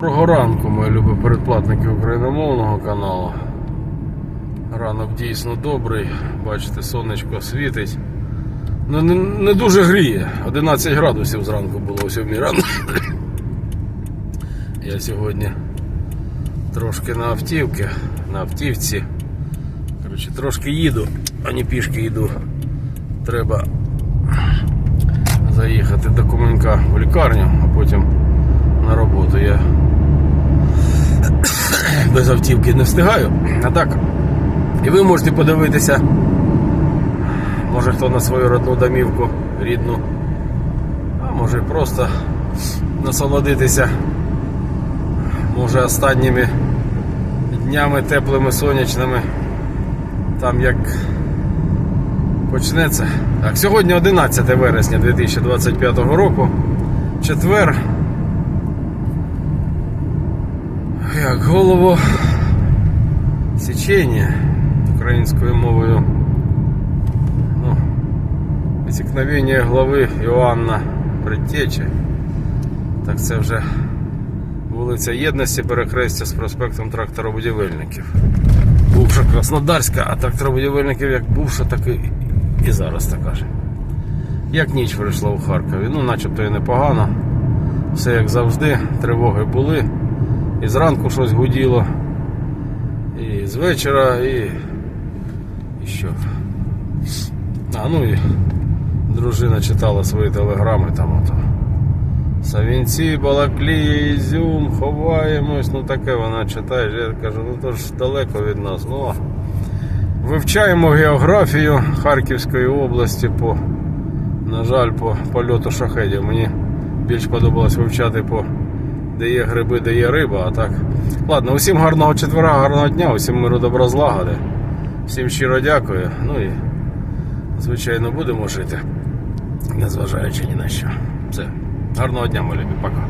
Доброго ранку, мої любі передплатники україномовного каналу. Ранок дійсно добрий. Бачите, сонечко світить. Ну, не, не дуже гріє. 11 градусів зранку було о 7 ранку. Я сьогодні трошки на автівці, на автівці. Коротше, трошки їду, а не пішки йду. Треба заїхати до Куменка в лікарню, а потім на роботу. Без автівки не встигаю. А так, і ви можете подивитися, може хто на свою родну домівку рідну, а може просто насолодитися, може останніми днями теплими, сонячними. Там як почнеться. Так, сьогодні 11 вересня 2025 року. Четвер. Як голову січення українською мовою. Ну, Відсікновення глави Іоанна Предтечі. Так це вже вулиця Єдності, перехрестя з проспектом тракторобудівельників. Бувша Краснодарська, а тракторобудівельників як бувша, так і, і зараз така ж. Як ніч прийшла у Харкові. Ну, начебто і непогано. Все як завжди, тривоги були. І зранку щось гуділо, і з вечора, і, і що. А, ну і дружина читала свої телеграми там ото. Савінці, Балаклії, Ізюм, ховаємось, ну таке вона читає. Я кажу, ну то ж далеко від нас. Ну, вивчаємо географію Харківської області по, на жаль, по польоту шахедів. Мені більш подобалось вивчати по де є гриби, де є риба, а так. Ладно, усім гарного четвера, гарного дня, усім миру добра злагоди. Всім щиро дякую. Ну і звичайно будемо жити, незважаючи ні на що. Все. Гарного дня, мої любі, пока.